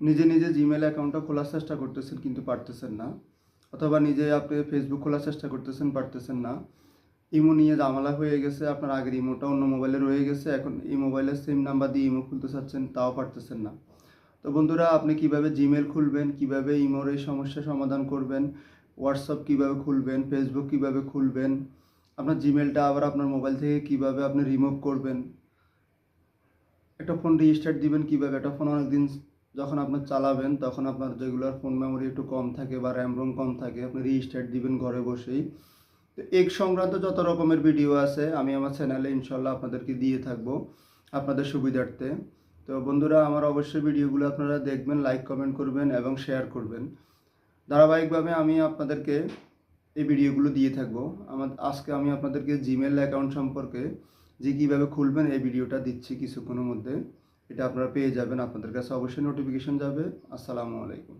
নিজে নিজে জিমেল অ্যাকাউন্টটা খোলার চেষ্টা করতেছেন কিন্তু পারতেছেন না। অথবা নিজে আপনি ফেসবুক খোলার চেষ্টা করতেছেন, পারতেছেন না। ইমো নিয়ে জামালা হয়ে গেছে, আপনার আগের ইমোটা অন্য মোবাইলে রয়ে গেছে, এখন এই মোবাইলের সেম নাম্বার দিয়ে ইমো খুলতে চাচ্ছেন, তাও পারতেছেন না। তো বন্ধুরা, আপনি কীভাবে জিমেল খুলবেন, কীভাবে ইমোর এই সমস্যা সমাধান করবেন হোয়াটসঅ্যাপ কীভাবে খুলবেন ফেসবুক কীভাবে খুলবেন, আপনার জিমেলটা আবার আপনার মোবাইল থেকে কীভাবে আপনি রিমুভ করবেন, একটা ফোন রিস্টার্ট দিবেন কীভাবে, একটা ফোন অনেকদিন যখন আপনার চালাবেন, তখন আপনার যেগুলোর ফোন মেমোরি একটু কম থাকে বা র্যাম রোম কম থাকে, আপনি রিস্টার্ট দিবেন ঘরে বসেই। তো এক সংক্রান্ত যত রকমের ভিডিও আছে, আমি আমার চ্যানেলে ইনশাল্লাহ আপনাদেরকে দিয়ে থাকব আপনাদের সুবিধার্থে। তো বন্ধুরা, আমার অবশ্যই ভিডিওগুলো আপনারা দেখবেন লাইক কমেন্ট করবেন এবং শেয়ার করবেন। ধারাবাহিকভাবে আমি আপনাদেরকে এই ভিডিওগুলো দিয়ে থাকব। আমার, আজকে আমি আপনাদেরকে জিমেল অ্যাকাউন্ট সম্পর্কে যে কীভাবে খুলবেন, এই ভিডিওটা দিচ্ছি কিছুক্ষণের মধ্যে। এটা আপনারা পেয়ে যাবেন। আপনাদের কাছে অবশ্যই নোটিফিকেশন যাবে। আসসালামু আলাইকুম।